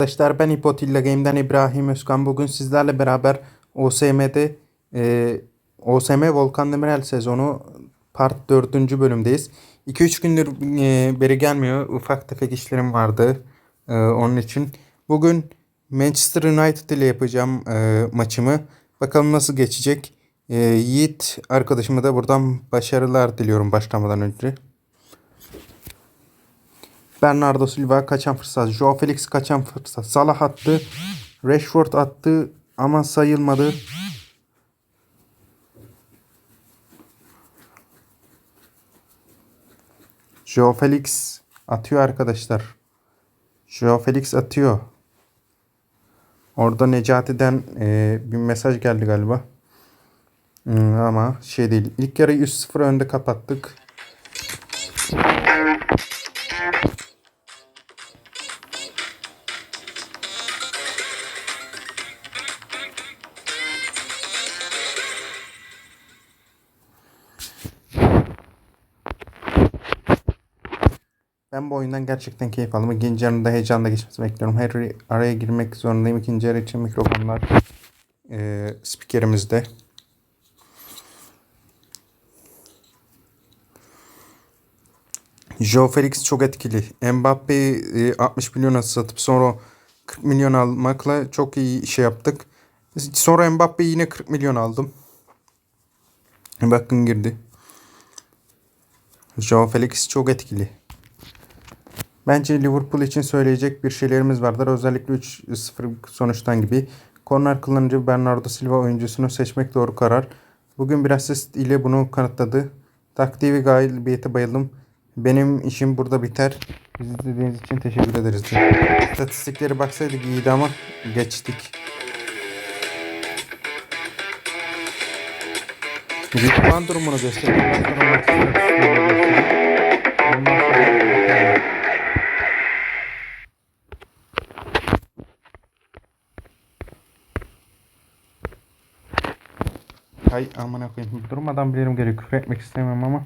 Arkadaşlar ben Hipotilla Game'den İbrahim Özkan. Bugün sizlerle beraber OSM'de e, OSM Volkan Demirel sezonu part 4. bölümdeyiz. 2-3 gündür e, beri gelmiyor. Ufak tefek işlerim vardı. E, onun için. Bugün Manchester United ile yapacağım e, maçımı. Bakalım nasıl geçecek. E, Yiğit arkadaşıma da buradan başarılar diliyorum başlamadan önce. Bernardo Silva kaçan fırsat. Joao Felix kaçan fırsat. Salah attı. Rashford attı ama sayılmadı. Joao Felix atıyor arkadaşlar. Joao Felix atıyor. Orada Necati'den e, bir mesaj geldi galiba. Hmm, ama şey değil. İlk yarıyı 3-0 önde kapattık. Ben bu oyundan gerçekten keyif aldım. İkinci yarında heyecanla geçmesini bekliyorum. Her araya girmek zorundayım. İkinci yarı için mikrofonlar e, spikerimizde. Joe Felix çok etkili. Mbappe'yi e, 60 milyona satıp sonra 40 milyon almakla çok iyi şey yaptık. Sonra Mbappe'yi yine 40 milyon aldım. Bakın girdi. Joe Felix çok etkili. Bence Liverpool için söyleyecek bir şeylerimiz vardır. Özellikle 3-0 sonuçtan gibi. Korner kullanıcı Bernardo Silva oyuncusunu seçmek doğru karar. Bugün bir asist ile bunu kanıtladı. Taktiği ve galibiyete bayıldım. Benim işim burada biter. Bizi izlediğiniz için teşekkür ederiz. İstatistikleri baksaydık iyiydi ama geçtik. Bir puan durumunu göstereyim. Hay amına koyayım. Durmadan bilirim geliyor. Küfür istemem ama.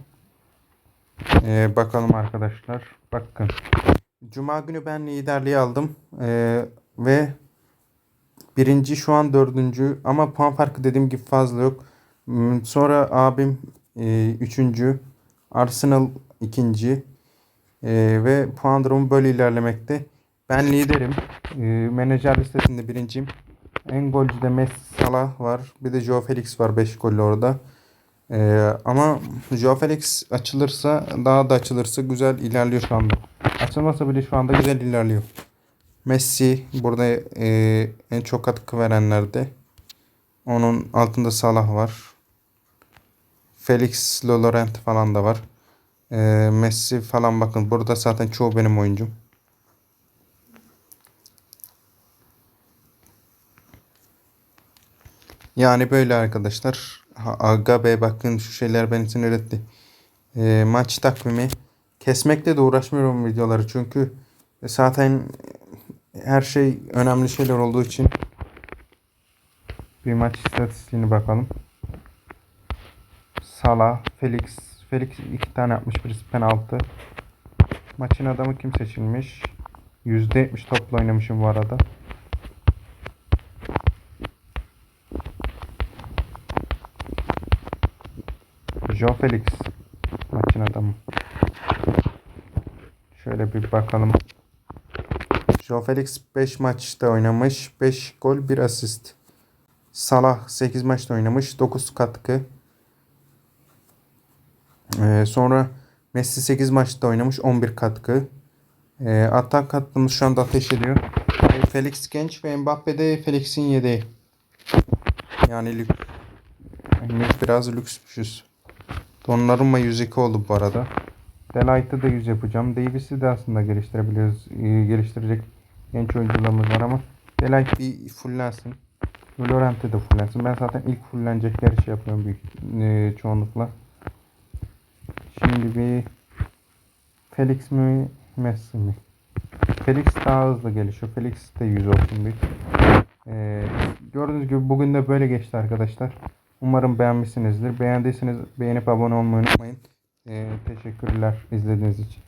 Ee, bakalım arkadaşlar. Bakın. Cuma günü ben liderliği aldım. Ee, ve birinci şu an dördüncü. Ama puan farkı dediğim gibi fazla yok. Hmm, Sonra abim e, üçüncü. Arsenal ikinci. Ee, ve puan durumu böyle ilerlemekte. Ben liderim. Ee, menajer listesinde birinciyim. En golcü de Messi Salah var. Bir de Joao Felix var 5 golle orada. Ee, ama Joao Felix açılırsa daha da açılırsa güzel ilerliyor şu anda. Açılmasa bile şu anda güzel ilerliyor. Messi burada e, en çok katkı verenlerde. Onun altında Salah var. Felix Laurent falan da var. Ee, Messi falan bakın burada zaten çoğu benim oyuncum. Yani böyle arkadaşlar. Aga be bakın şu şeyler beni sinir etti. Ee, maç takvimi. Kesmekle de uğraşmıyorum videoları çünkü zaten her şey önemli şeyler olduğu için bir maç istatistiğini bakalım. Salah, Felix. Felix iki tane atmış birisi penaltı. Maçın adamı kim seçilmiş? %70 topla oynamışım bu arada. Joe Felix maçın adamı. Şöyle bir bakalım. Joe Felix 5 maçta oynamış. 5 gol 1 asist. Salah 8 maçta oynamış. 9 katkı. Ee, sonra Messi 8 maçta oynamış. 11 katkı. Ee, atak hattımız şu anda ateş ediyor. Ee, Felix genç ve Mbappe de Felix'in yedeği. Yani lük. Yani biraz lüksmüşüz. Donnarumma 102 oldu bu arada. Delight'ı da 100 yapacağım. Davis'i de aslında geliştirebiliyoruz. Ee, geliştirecek genç oyuncularımız var ama Delight bir fullensin. Laurent'i de fullensin. Ben zaten ilk fullenecek her şey yapıyorum büyük e, çoğunlukla. Şimdi bir Felix mi Messi mi? Felix daha hızlı gelişiyor. Felix de 100 olsun bir. Ee, gördüğünüz gibi bugün de böyle geçti arkadaşlar. Umarım beğenmişsinizdir. Beğendiyseniz beğenip abone olmayı unutmayın. Ee, teşekkürler izlediğiniz için.